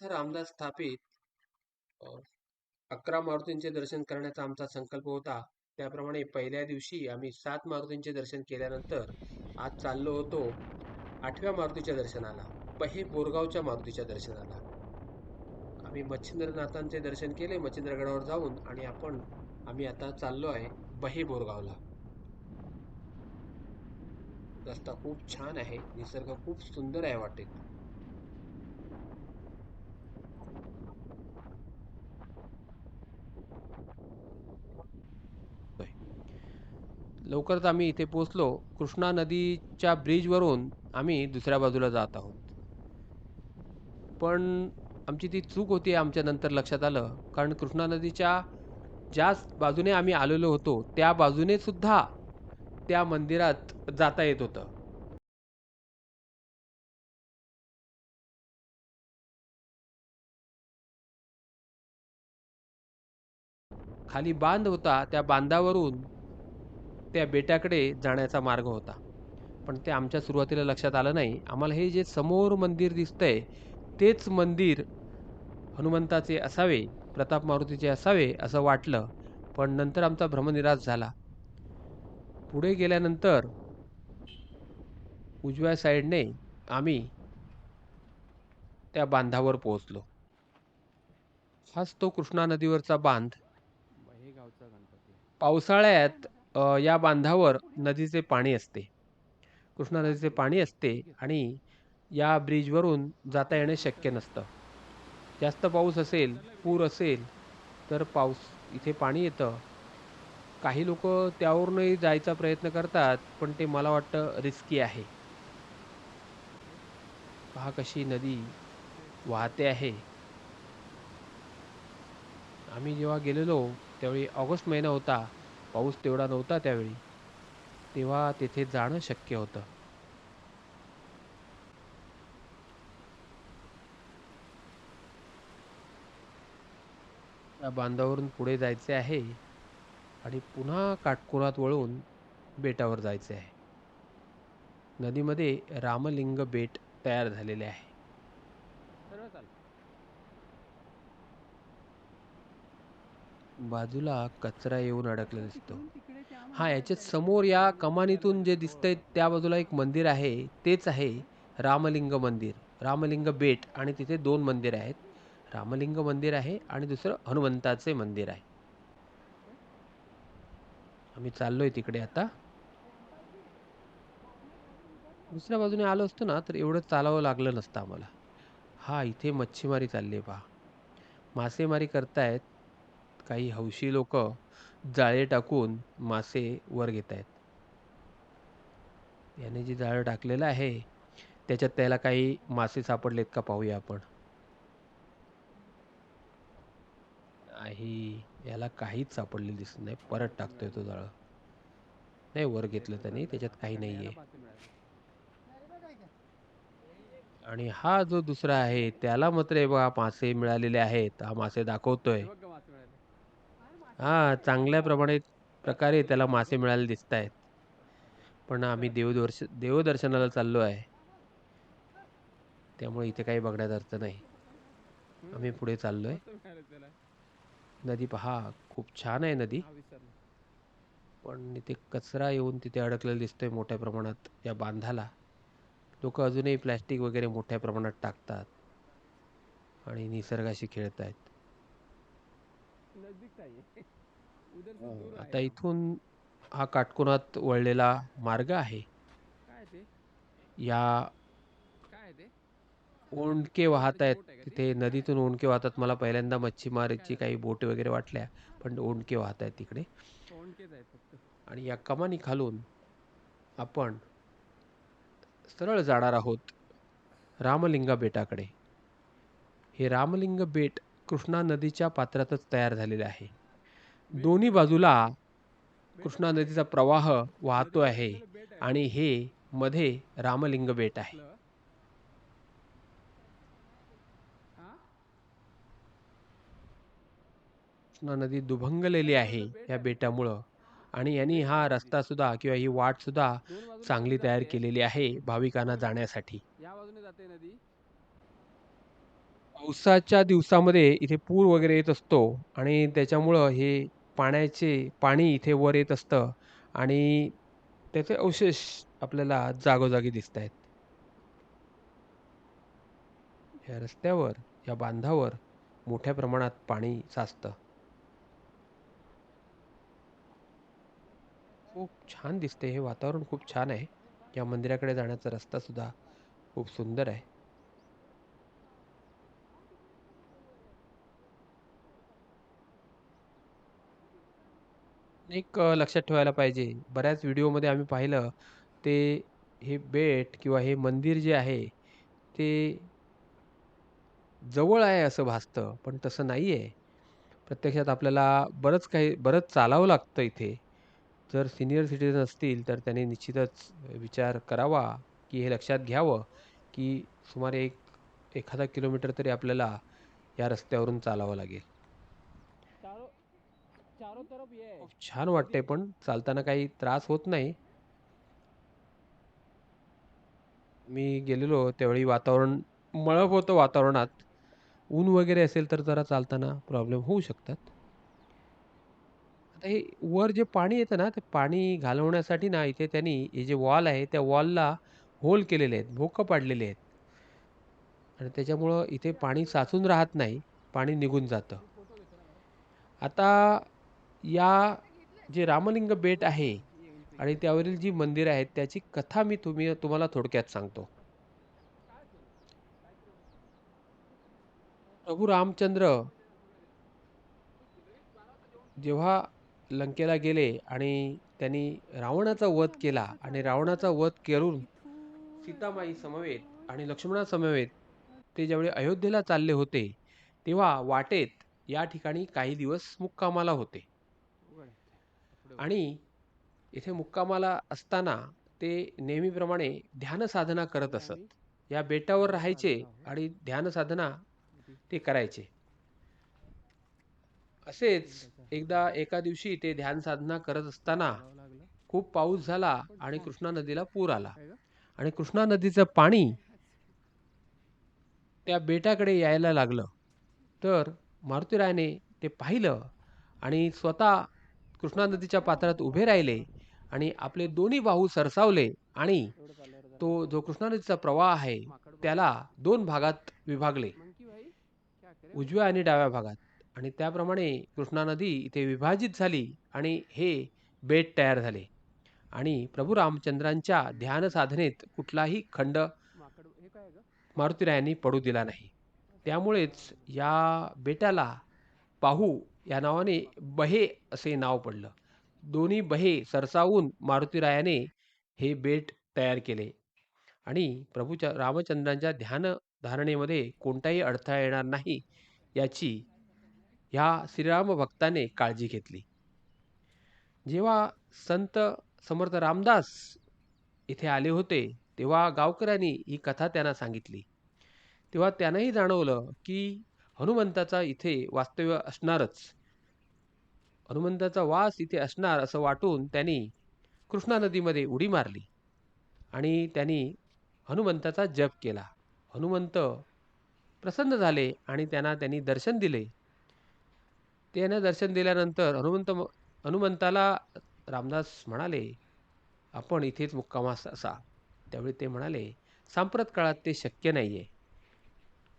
समर्थ रामदास स्थापित अकरा मारुतींचे दर्शन करण्याचा आमचा संकल्प होता. त्याप्रमाणे पहिल्या दिवशी आम्ही सात मारुतींचे दर्शन केल्यानंतर आज चाललो होतो आठव्या मारुतीच्या दर्शनाला पहे बोरगावच्या मारुतीच्या दर्शनाला. आम्ही मच्छिंद्रनाथांचे दर्शन केले मच्छिंद्रगडावर जाऊन आणि आपण आम्ही आता चाललो आहे बहे बोरगावला. रस्ता खूप छान आहे निसर्ग खूप सुंदर आहे वाटेत. लवकरच आम्ही इथे पोचलो कृष्णा नदीच्या ब्रिजवरून आम्ही दुसऱ्या बाजूला जात आहोत. पण आमची ती चूक होती आमच्या नंतर लक्षात आलं. कारण कृष्णा नदीच्या ज्या बाजूने आम्ही आलेलो होतो त्या बाजूने सुद्धा त्या मंदिरात जाता येत होतं. खाली बांध होता त्या बांधावरून त्या बेटाकडे जाण्याचा मार्ग होता. पण ते आमच्या सुरुवातीला लक्षात आलं नाही. आम्हाला हे जे समोर मंदिर दिसतंय तेच मंदिर हनुमंताचे असावे प्रताप मारुतीचे असावे असं वाटलं पण नंतर आमचा भ्रमनिराश झाला. पुढे गेल्यानंतर उजव्या साईडने आम्ही त्या बांधावर पोहोचलो. हाच तो कृष्णा नदीवरचा बांध. पावसाळ्यात अ, या बांधावर नदीचे पाणी असते. कृष्णा नदीचे पाणी असते आणि या ब्रिजवरून जाता येणे शक्य नसतं. जास्त पाऊस असेल पूर असेल तर पाऊस इथे पाणी येतं. काही लोक त्यावरूनही जायचा प्रयत्न करतात पण ते मला वाटतं रिस्की आहे. पहा कशी नदी वाहते आहे. आम्ही जेव्हा गेलेलो त्यावेळी ऑगस्ट महिना होता. पाऊस तेवढा नव्हता त्यावेळी. तेव्हा तेथे जाणं शक्य होतं. त्या बांधावरून पुढे जायचे आहे आणि पुन्हा काटकोरात वळून बेटावर जायचे आहे. नदीमध्ये रामलिंग बेट तयार झालेले आहे. बाजूला कचरा येऊन अडकलेला दिसतो. हा याच्या समोर या कमानीतून जे दिसतंय त्या बाजूला एक मंदिर आहे. तेच आहे रामलिंग मंदिर. रामलिंग बेट आणि तिथे दोन मंदिर आहेत. रामलिंग मंदिर आहे आणि दुसरं हनुमंताचे मंदिर आहे. आम्ही चाललोय तिकडे आता. दुसऱ्या बाजूने आलो असतो ना तर एवढं चालावं लागलं नसतं आम्हाला. हा इथे मच्छीमारी चालली आहे पहा. मासेमारी करतायत. काही हौशी लोक जाळे टाकून मासे वर घेत आहेत याने जे जाळं टाकलेलं आहे त्याच्यात त्याला काही मासे सापडलेत का पाहूया आपण. नाही याला काहीच सापडले दिसत नाही. परत टाकतोय तो जाळं. नाही वर घेतलं त्याने त्याच्यात काही नाहीये. आणि हा जो दुसरा आहे त्याला मात्र बघा मासे मिळालेले आहेत. हा मासे दाखवतोय. हा चांगल्या प्रमाणे प्रकारे त्याला मासे मिळाले दिसत आहेत पण आम्ही देवदर्श देवदर्शनाला चाललो आहे. त्यामुळे इथे काही बघण्यात अर्थ नाही. आम्ही पुढे चाललोय. नदी पहा खूप छान आहे नदी. पण इथे कचरा येऊन तिथे अडकलेला दिसतोय मोठ्या प्रमाणात या बांधाला. लोक अजूनही प्लॅस्टिक वगैरे मोठ्या प्रमाणात टाकतात आणि निसर्गाशी खेळत आहेत आता इथून हा काटकोनात वळलेला मार्ग आहे. या ओंडके वाहत आहेत. तिथे नदीतून ओंडके वाहतात. मला पहिल्यांदा मच्छीमारीची काही बोट वगैरे वाटल्या पण ओंडके वाहत आहेत तिकडे. आणि या कमानी खालून आपण सरळ जाणार आहोत रामलिंगा बेटाकडे हे रामलिंग बेट कृष्णा नदीच्या पात्रातच तयार झालेले आहे. दोन्ही बाजूला कृष्णा नदीचा प्रवाह वाहतो आहे आणि हे मध्ये रामलिंग बेट आहे. कृष्णा नदी दुभंगलेली आहे या बेटामुळं आणि यांनी हा रस्ता सुद्धा किंवा ही वाट सुद्धा चांगली तयार केलेली आहे भाविकांना जाण्यासाठी. या बाजूने जाते नदी. पावसाच्या दिवसामध्ये इथे पूर वगैरे येत असतो आणि त्याच्यामुळं हे पाण्याचे पाणी इथे वर येत असतं आणि त्याचे अवशेष आपल्याला जागोजागी दिसत आहेत. या रस्त्यावर या बांधावर मोठ्या प्रमाणात पाणी साचतं. खूप छान दिसते हे वातावरण खूप छान आहे. या मंदिराकडे जाण्याचा रस्ता सुद्धा खूप सुंदर आहे. एक अ, लक्षात ठेवायला पाहिजे. बऱ्याच व्हिडिओमध्ये आम्ही पाहिलं ते हे बेट किंवा हे मंदिर जे आहे ते जवळ आहे असं भासतं पण तसं नाही आहे प्रत्यक्षात आपल्याला बरंच काही बरंच चालावं लागतं इथे. जर सिनियर सिटिझन असतील तर त्यांनी निश्चितच विचार करावा की हे लक्षात घ्यावं की सुमारे एक एखादा किलोमीटर तरी आपल्याला या रस्त्यावरून चालावं लागेल. छान वाटतंय पण चालताना काही त्रास होत नाही. मी गेलेलो त्यावेळी वातावरण मळप होतं वातावरणात. ऊन वगैरे असेल तर जरा चालताना प्रॉब्लेम होऊ शकतात. आता हे वर जे पाणी येतं ना ते पाणी घालवण्यासाठी ना इथे त्यांनी हे जे वॉल आहे त्या वॉलला होल केलेले आहेत भोकं पाडलेले आहेत. आणि त्याच्यामुळं इथे पाणी साचून राहत नाही पाणी निघून जातं. आता या जे रामलिंग बेट आहे आणि त्यावरील जी मंदिरं आहेत त्याची कथा मी तुम्ही तुम्हाला थोडक्यात सांगतो. प्रभू रामचंद्र जेव्हा लंकेला गेले आणि त्यांनी रावणाचा वध केला आणि रावणाचा वध करून सीतामाई समवेत आणि लक्ष्मणासमवेत ते ज्यावेळी अयोध्येला चालले होते तेव्हा वाटेत या ठिकाणी काही दिवस मुक्कामाला होते. आणि इथे मुक्कामाला असताना ते नेहमीप्रमाणे ध्यान साधना करत असत. या बेटावर राहायचे आणि ध्यान साधना ते करायचे. असेच एकदा एका दिवशी ते ध्यान साधना करत असताना खूप पाऊस झाला आणि कृष्णा नदीला पूर आला. आणि कृष्णा नदीचं पाणी त्या बेटाकडे यायला लागलं. तर मारुतीरायाने ते पाहिलं आणि स्वतः कृष्णा नदीच्या पात्रात उभे राहिले आणि आपले दोन्ही बाहू सरसावले आणि तो जो कृष्णा नदीचा प्रवाह आहे त्याला दोन भागात विभागले. उजव्या आणि डाव्या भागात. आणि त्याप्रमाणे कृष्णा नदी इथे विभाजित झाली आणि हे बेट तयार झाले. आणि प्रभू रामचंद्रांच्या ध्यान साधनेत कुठलाही खंड मारुतीरायांनी पडू दिला नाही. त्यामुळेच या बेटाला पाहू या नावाने बहे असे नाव पडलं. दोन्ही बहे सरसावून मारुतीरायाने हे बेट तयार केले. आणि प्रभूच्या रामचंद्रांच्या ध्यान धारणेमध्ये कोणताही अडथळा येणार नाही याची ह्या श्रीराम भक्ताने काळजी घेतली. जेव्हा संत समर्थ रामदास इथे आले होते तेव्हा गावकऱ्यांनी ही कथा त्यांना सांगितली. तेव्हा त्यांनाही जाणवलं की हनुमंताचा इथे वास्तव्य असणारच. हनुमंताचा वास इथे असणार असं वाटून त्यांनी कृष्णा नदीमध्ये उडी मारली आणि त्यांनी हनुमंताचा जप केला. हनुमंत प्रसन्न झाले आणि त्यांना त्यांनी दर्शन दिले. त्यांना दर्शन दिल्यानंतर हनुमंत हनुमंताला रामदास म्हणाले आपण इथेच मुक्कामास असा. त्यावेळी ते म्हणाले सांप्रत काळात ते शक्य नाही आहे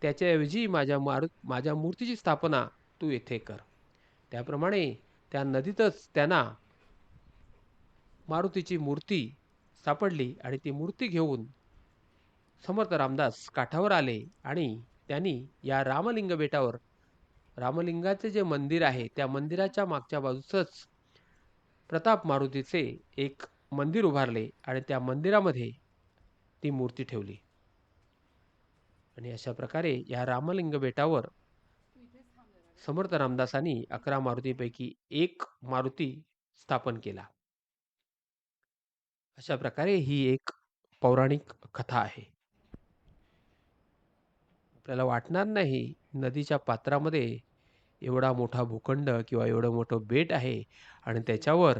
त्याच्याऐवजी माझ्या मारु माझ्या मूर्तीची स्थापना तू येथे कर. त्याप्रमाणे त्या नदीतच त्यांना मारुतीची मूर्ती सापडली आणि ती मूर्ती घेऊन समर्थ रामदास काठावर आले आणि त्यांनी या रामलिंग बेटावर रामलिंगाचे जे मंदिर आहे त्या मंदिराच्या मागच्या बाजूसच प्रताप मारुतीचे एक मंदिर उभारले आणि त्या मंदिरामध्ये ती मूर्ती ठेवली. आणि अशा प्रकारे या रामलिंग बेटावर समर्थ रामदासांनी अकरा मारुतीपैकी एक मारुती स्थापन केला. अशा प्रकारे ही एक पौराणिक कथा आहे. आपल्याला वाटणार नाही नदीच्या पात्रामध्ये एवढा मोठा भूखंड किंवा एवढं मोठं बेट आहे आणि त्याच्यावर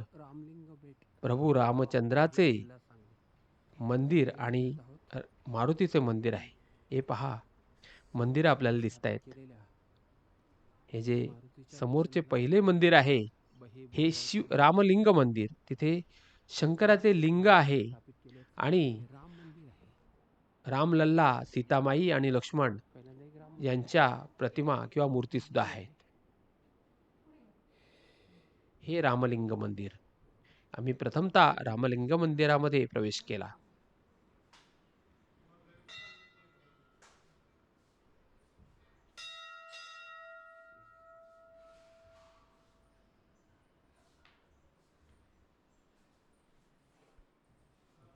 प्रभू रामचंद्राचे मंदिर आणि मारुतीचे मंदिर आहे. हे पहा मंदिरं आपल्याला दिसतायत. हे जे समोरचे पहिले मंदिर आहे, हे शिव रामलिंग मंदिर. तिथे शंकराचे लिंग आहे आणि रामलल्ला, सीतामाई आणि लक्ष्मण यांच्या प्रतिमा किंवा मूर्ती सुद्धा आहेत. हे रामलिंग मंदिर. आम्ही प्रथमतः रामलिंग मंदिरामध्ये प्रवेश केला.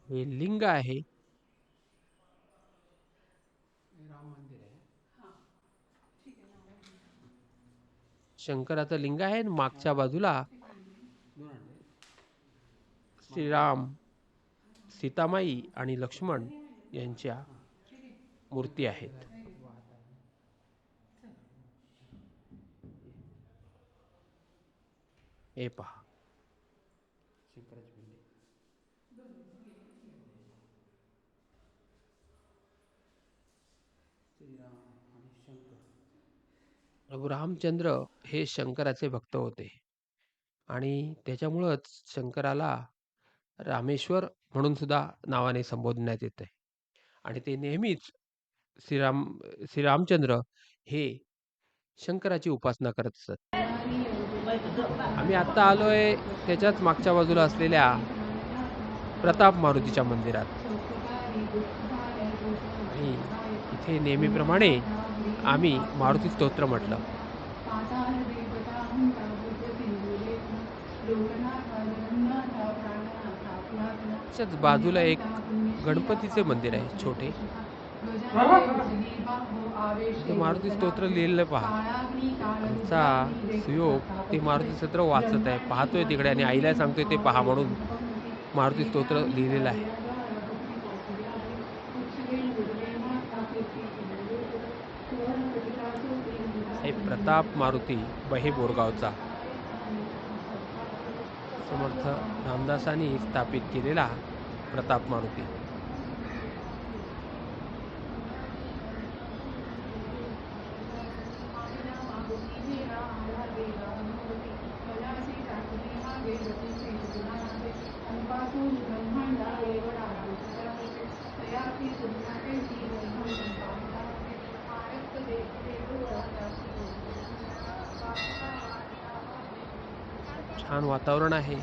हे लिंग आहे. शंकराचं लिंग आहे मागच्या बाजूला श्रीराम, सीतामाई आणि लक्ष्मण यांच्या मूर्ती आहेत. हे पहा. प्रभू रामचंद्र हे शंकराचे भक्त होते. आणि त्याच्यामुळंच शंकराला रामेश्वर म्हणून सुद्धा नावाने संबोधण्यात येते. आणि ते नेहमीच श्रीराम श्रीरामचंद्र हे शंकराची उपासना करत असत. आम्ही आता आलोय त्याच्याच मागच्या बाजूला असलेल्या प्रताप मारुतीच्या मंदिरात. आणि तिथे नेहमीप्रमाणे आम्ही मारुती स्तोत्र म्हटलं. त्याच्याच बाजूला एक गणपतीचे मंदिर आहे छोटे. मारुती स्तोत्र लिहिलेलं पहा. आमचा सुयोग ते मारुती स्तोत्र वाचत आहे. पाहतोय तिकडे आणि आईला सांगतोय ते पहा म्हणून मारुती स्तोत्र लिहिलेलं आहे. प्रताप मारुती बहे बोरगावचा समर्थ रामदासांनी स्थापित केलेला प्रताप मारुती. वातावरण आहे.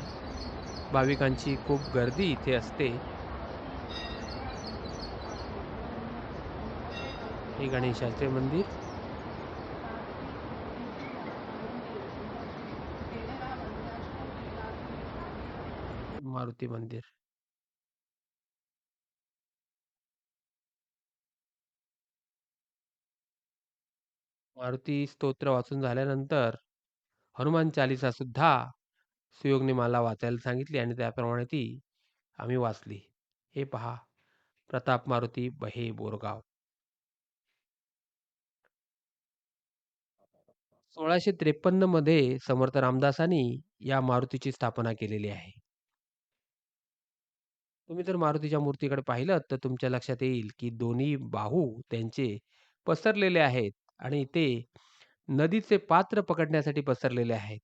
भाविकांची खूप गर्दी इथे असते. हे गणेशाचे मंदिर. मारुती मंदिर. मारुती स्तोत्र वाचून झाल्यानंतर हनुमान चालीसा सुद्धा सुयोगने मला वाचायला सांगितली आणि त्याप्रमाणे ती आम्ही वाचली. हे पहा प्रताप मारुती बहे बोरगाव. 1653 मध्ये समर्थ रामदासांनी या मारुतीची स्थापना केलेली आहे. तुम्ही जर मारुतीच्या मूर्तीकडे पाहिलत तर तुमच्या लक्षात येईल की दोन्ही बाहू त्यांचे पसरलेले आहेत आणि ते नदीचे पात्र पकडण्यासाठी पसरलेले आहेत.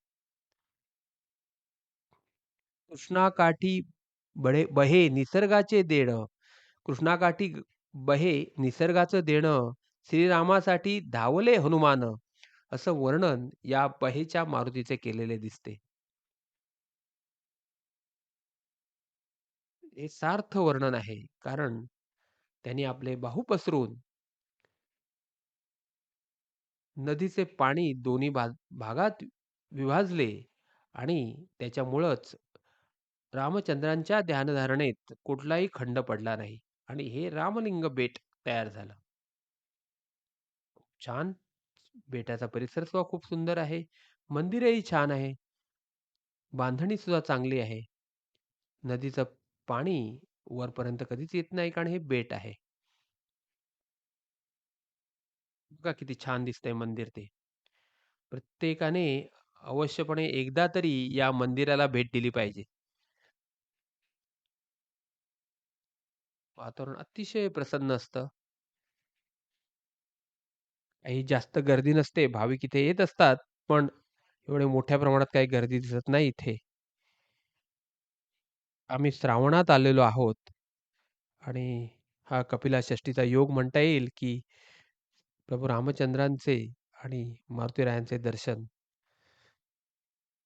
कृष्णाकाठी बळे बहे निसर्गाचे देणं, कृष्णाकाठी बहे निसर्गाचं देणं, श्रीरामासाठी धावले हनुमान असं वर्णन या बहेच्या मारुतीचे केलेले दिसते. हे सार्थ वर्णन आहे. कारण त्यांनी आपले बाहू पसरून नदीचे पाणी दोन्ही भाग भागात विभाजले आणि त्याच्यामुळंच रामचंद्रांच्या ध्यानधारणेत कुठलाही खंड पडला नाही आणि हे रामलिंग बेट तयार झालं. छान बेटाचा परिसर सुद्धा खूप सुंदर आहे. मंदिरही छान आहे. बांधणी सुद्धा चांगली आहे. नदीचं पाणी वरपर्यंत कधीच येत नाही कारण हे बेट आहे. बघा किती छान दिसतंय मंदिर ते. प्रत्येकाने अवश्यपणे एकदा तरी या मंदिराला भेट दिली पाहिजे. वातावरण अतिशय प्रसन्न असतं. काही जास्त गर्दी नसते. भाविक इथे येत असतात, पण एवढे मोठ्या प्रमाणात काही गर्दी दिसत नाही इथे. आम्ही श्रावणात आलेलो आहोत आणि हा कपिला षष्ठीचा योग म्हणता येईल, की प्रभू रामचंद्रांचे आणि मारुतीरायांचे दर्शन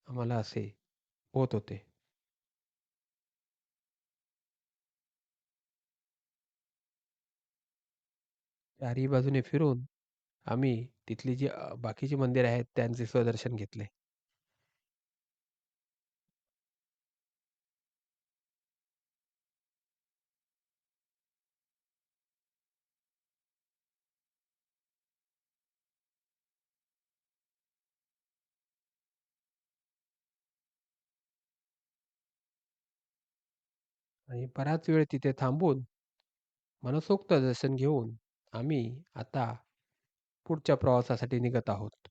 आम्हाला असे होत होते. चारही बाजूने फिरून आम्ही तिथली जी अ, बाकीची मंदिरे आहेत त्यांचे स्वदर्शन घेतले. आणि बराच वेळ तिथे थांबून मनसोक्त दर्शन घेऊन आम्ही आता पुढच्या प्रवासासाठी निघत आहोत.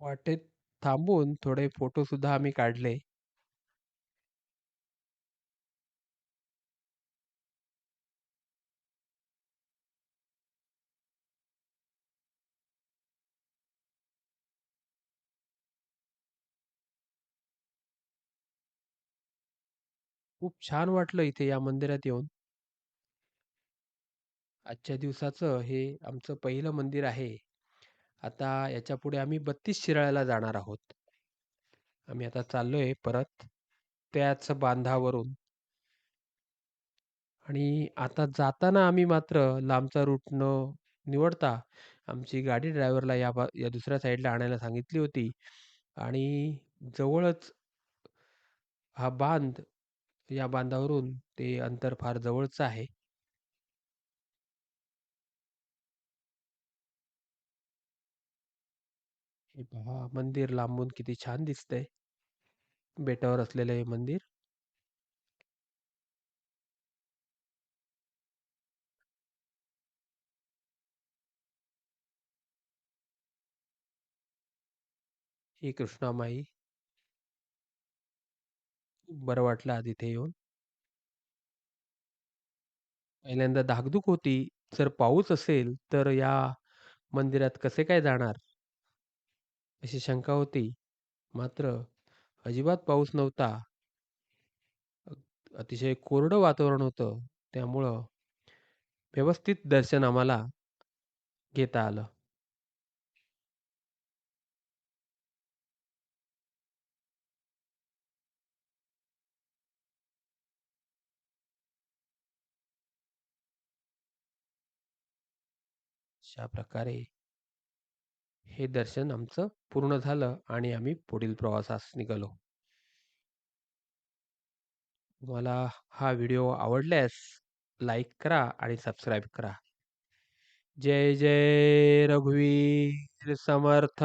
वाटेत थांबून थोडे फोटो सुद्धा आम्ही काढले. खूप छान वाटलं इथे या मंदिरात येऊन. आजच्या दिवसाचं हे आमचं पहिलं मंदिर आहे. आता याच्यापुढे आम्ही 32 शिराळ्याला जाणार आहोत. आम्ही आता चाललोय परत त्याच बांधावरून. आणि आता जाताना आम्ही मात्र लांबचा रूट न निवडता आमची गाडी ड्रायव्हरला या बा या दुसऱ्या साईडला आणायला सांगितली होती आणि जवळच हा बांध, या बांधावरून ते अंतर फार जवळचं आहे. हे पहा मंदिर लांबून किती छान दिसतंय. बेटावर असलेलं हे मंदिर. ही कृष्णामाई. बरं वाटलं आज इथे येऊन. पहिल्यांदा धाकधूक होती. जर पाऊस असेल, तर या मंदिरात कसे काय जाणार? अशी शंका होती. मात्र अजिबात पाऊस नव्हता. अ, अतिशय कोरडं वातावरण होतं. त्यामुळं व्यवस्थित दर्शन आम्हाला घेता आलं. अशा प्रकारे हे दर्शन आमचं पूर्ण झालं आणि आम्ही पुढील प्रवासास निघालो. तुम्हाला हा व्हिडिओ आवडल्यास लाईक करा आणि सबस्क्राईब करा. जय जय रघुवीर समर्थ.